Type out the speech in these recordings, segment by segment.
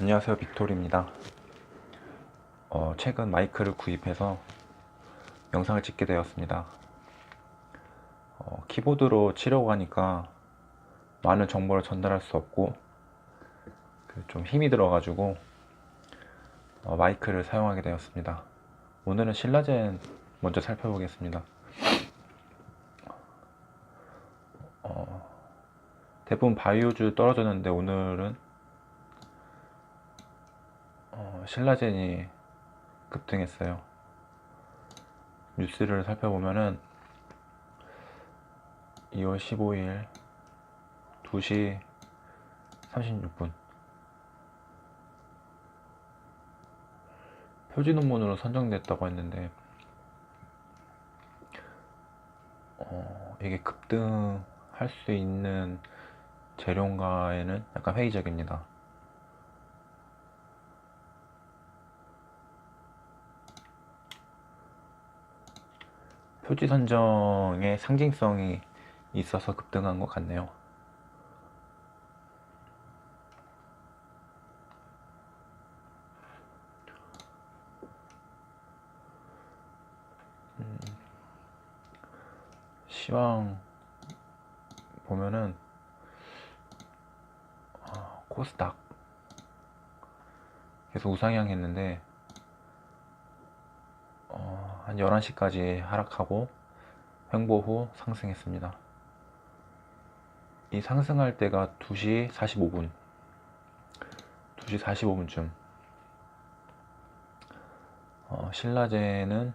안녕하세요 빅토리입니다. 어, 최근 마이크를 구입해서 영상을 찍게 되었습니다. 어, 키보드로 치려고 하니까 많은 정보를 전달할 수 없고 그좀 힘이 들어 가지고 어, 마이크를 사용하게 되었습니다. 오늘은 신라젠 먼저 살펴보겠습니다. 어, 대부분 바이오주 떨어졌는데 오늘은 어, 신라젠이 급등했어요. 뉴스를 살펴보면은 2월 15일 2시 36분 표지 논문으로 선정됐다고 했는데 어, 이게 급등할 수 있는 재료인가에는 약간 회의적입니다. 표지 선정의 상징성이 있어서 급등한 것 같네요. 음, 시황 보면은 아, 코스닥 계속 우상향 했는데 어, 한 11시까지 하락하고 횡보 후 상승했습니다. 이 상승할 때가 2시 45분 2시 45분쯤 어, 신라제는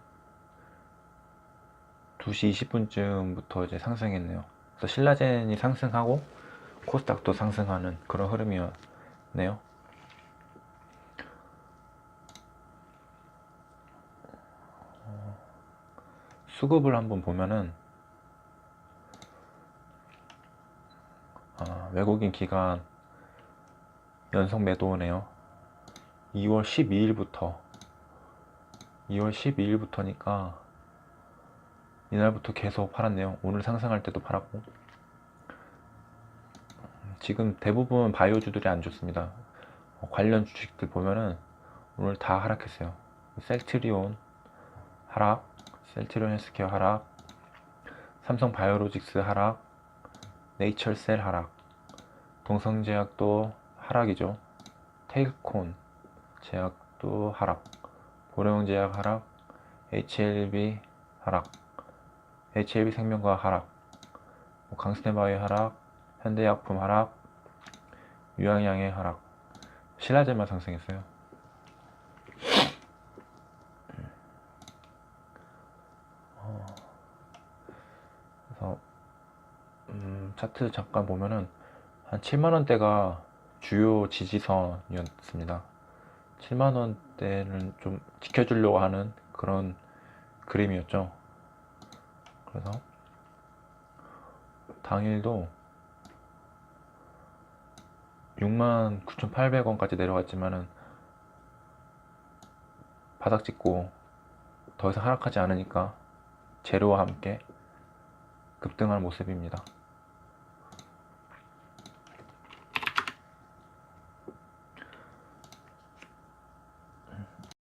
2시 20분쯤부터 이제 상승했네요. 그래서 신라젠이 상승하고 코스닥도 상승하는 그런 흐름이었네요. 수급을 한번 보면은 아, 외국인 기관 연속 매도네요. 2월 12일부터 2월 12일부터니까 이날부터 계속 팔았네요. 오늘 상승할 때도 팔았고 지금 대부분 바이오주들이 안 좋습니다. 어, 관련 주식들 보면은 오늘 다 하락했어요. 셀트리온 하락, 셀트리온 헬스케어 하락, 삼성 바이오로직스 하락, 네이처셀 하락, 동성제약도 하락이죠. 테이콘 제약도 하락, 보령제약 하락, HLB 하락, HLB 생명과 하락, 뭐 강스텐바이오 하락, 현대약품 하락, 유양양의 하락, 신라제만 상승했어요. 그래서 음, 차트 잠깐 보면은 한 7만 원대가 주요 지지선이었습니다. 7만 원대는 좀 지켜주려고 하는 그런 그림이었죠. 그래서 당일도 6만 9,800원까지 내려갔지만은 바닥 찍고 더 이상 하락하지 않으니까 재료와 함께 급등하는 모습입니다.